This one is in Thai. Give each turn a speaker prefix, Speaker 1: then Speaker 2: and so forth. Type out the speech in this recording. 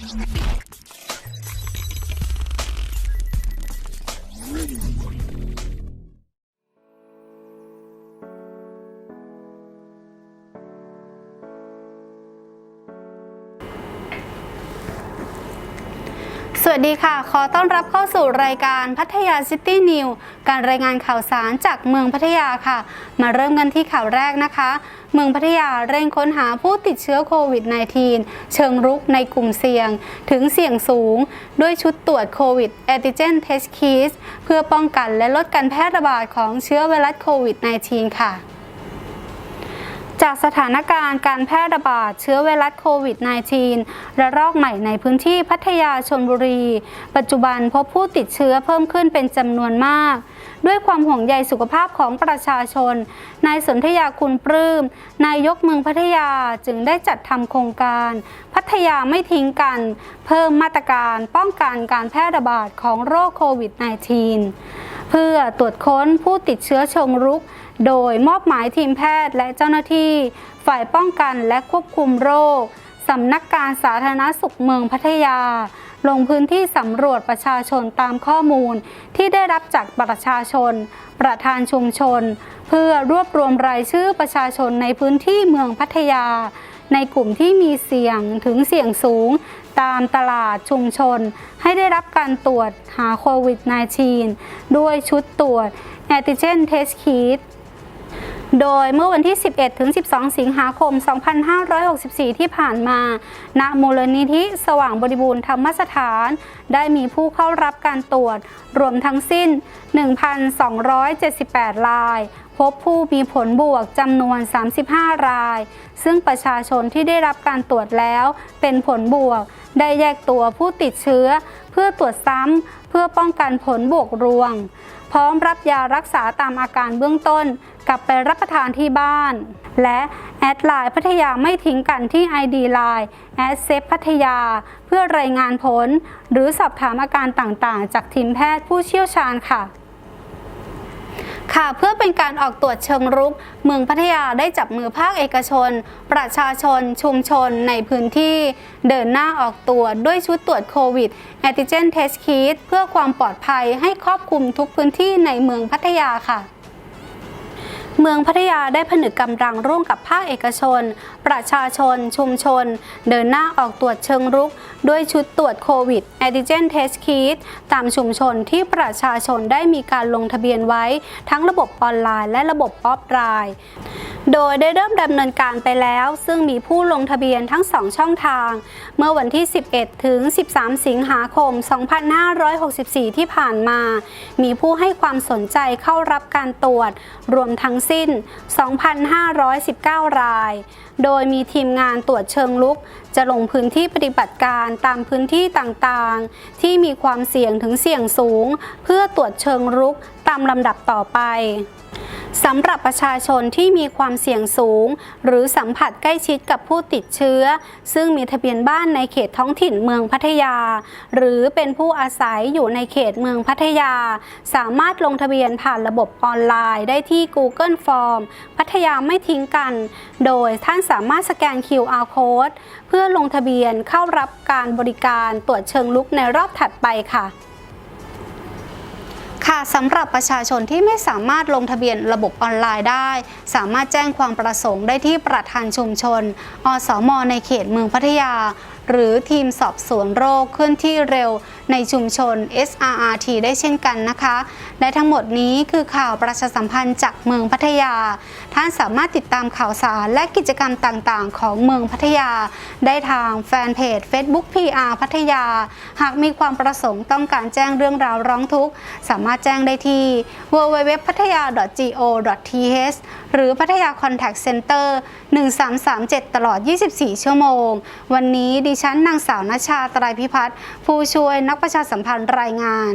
Speaker 1: やった! สวัสดีค่ะ ขอต้อนรับเข้าสู่รายการพัทยาซิตี้นิวการรายงานข่าวสารจากเมืองพัทยาค่ะ มาเริ่มกันที่ข่าวแรกนะคะ เมืองพัทยาเร่งค้นหาผู้ติดเชื้อโควิด -19 เชิงรุกในกลุ่มเสี่ยง ถึงเสี่ยงสูง ด้วยชุดตรวจโควิดแอนติเจนเทสคิสเพื่อป้องกันและลดการแพร่ระบาดของเชื้อไวรัสโควิด -19 ค่ะ จากสถานการณ์การแพร่ระบาดเชื้อไวรัสโควิด -19 ระลอกใหม่ในพื้นที่พัทยาชนบุรี ปัจจุบันพบผู้ติดเชื้อเพิ่มขึ้นเป็นจำนวนมาก ด้วยความห่วงใยสุขภาพของประชาชน นายสนธยาคุณปลื้ม นายกเมืองพัทยาจึงได้จัดทำโครงการ พัทยาไม่ทิ้งกัน เพิ่มมาตรการป้องกันการแพร่ระบาดของโรคโควิด -19 เพื่อตรวจค้นผู้ติดเชื้อเชิงรุก โดยมอบหมายทีมแพทย์และเจ้าหน้าที่ ฝ่ายป้องกันและควบคุมโรคสำนักการสาธารณสุขเมืองพัทยา ลงพื้นที่สำรวจประชาชนตามข้อมูล ที่ได้รับจากประชาชน ประธานชุมชน เพื่อรวบรวมรายชื่อประชาชนในพื้นที่เมืองพัทยา ในกลุ่มที่มีเสี่ยงถึงเสี่ยงสูง ตามตลาดชุมชน ให้ได้รับการตรวจหาโควิด -19 ด้วยชุดตรวจแอนติเจนเทสคิดโดยเมื่อวันที่ 11 ถึง 12 สิงหาคม 2564 ที่ผ่านมา ณ มูลนิธิสว่างบริบูรณ์ธรรมสถาน ได้มีผู้เข้ารับการตรวจ รวมทั้งสิ้น 1,278 ราย บผู้มีผลบวกจำนวน 35 ราย ซึ่งประชาชนที่ได้รับการตรวจแล้วเป็นผลบวก ได้แยกตัวผู้ติดเชื้อ เพื่อตรวจซ้ำเพื่อป้องกันผลบวกรวง พร้อมรับยารักษาตามอาการเบื้องต้น กลับไปรับประทานที่บ้าน และแอดไลน์พัทยาไม่ทิ้งกันที่ ID Line แอดเซฟพัทยา เพื่อรายงานผล หรือสอบถามอาการต่างๆ จากทีมแพทย์ผู้เชี่ยวชาญค่ะ ค่ะเพื่อเป็นการออกตรวจเชิงรุก เมืองพัทยาได้จับมือภาคเอกชน ประชาชน ชุมชนในพื้นที่ เดินหน้าออกตรวจด้วยชุดตรวจโควิดแอนติเจนเทสคิดเพื่อความปลอดภัยให้ครอบคลุมทุกพื้นที่ในเมืองพัทยาค่ะ เมืองพัทยาได้ผนึกกำลังร่วมกับภาคเอกชน ประชาชน ชุมชน เดินหน้าออกตรวจเชิงรุก ด้วยชุดตรวจโควิดแอนติเจนเทสคิดตามชุมชนที่ประชาชนได้มีการลงทะเบียนไว้ ทั้งระบบออนไลน์และระบบออฟไลน์ โดยได้เริ่มดำเนินการไปแล้ว ซึ่งมีผู้ลงทะเบียนทั้ง 2 ช่องทาง เมื่อวันที่ 11 ถึง 13 สิงหาคม 2564 ที่ผ่านมา มีผู้ให้ความสนใจเข้ารับการตรวจ รวมทั้งสิ้น 2,519 ราย โดยมีทีมงานตรวจเชิงลุก จะลงพื้นที่ปฏิบัติการตามพื้นที่ต่างๆ ที่มีความเสี่ยงถึงเสี่ยงสูง เพื่อตรวจเชิงรุกตามลำดับต่อไป สำหรับประชาชนที่มีความเสี่ยงสูง หรือสัมผัสใกล้ชิดกับผู้ติดเชื้อ ซึ่งมีทะเบียนบ้านในเขตท้องถิ่นเมืองพัทยา หรือเป็นผู้อาศัยอยู่ในเขตเมืองพัทยา สามารถลงทะเบียนผ่านระบบออนไลน์ได้ที่ Google Form พัทยาไม่ทิ้งกัน โดยท่านสามารถสแกน QR Code เพื่อลงทะเบียนเข้ารับการบริการตรวจเชิงลุกในรอบถัดไปค่ะ ค่ะสำหรับประชาชนที่ไม่สามารถลงทะเบียนระบบออนไลน์ได้ สามารถแจ้งความประสงค์ได้ที่ประธานชุมชน อสม ในเขตเมืองพัทยาหรือทีมสอบสวนโรคเคลื่อนที่เร็วในชุมชน SRRT ได้เช่นกันนะคะ และทั้งหมดนี้คือข่าวประชาสัมพันธ์จากเมืองพัทยา ท่านสามารถติดตามข่าวสารและกิจกรรมต่างๆ ของเมืองพัทยา ได้ทางแฟนเพจ Facebook PR พัทยา หากมีความประสงค์ต้องการแจ้งเรื่องราวร้องทุกข์ สามารถแจ้งได้ที่ www พัทยา go.th หรือพัทยา Contact Center 1337ตลอด 24 ชั่วโมง วันนี้ดิฉันนางสาวนาชาตรายพิพัฒน์ผู้ช่วยนักประชาสัมพันธ์รายงาน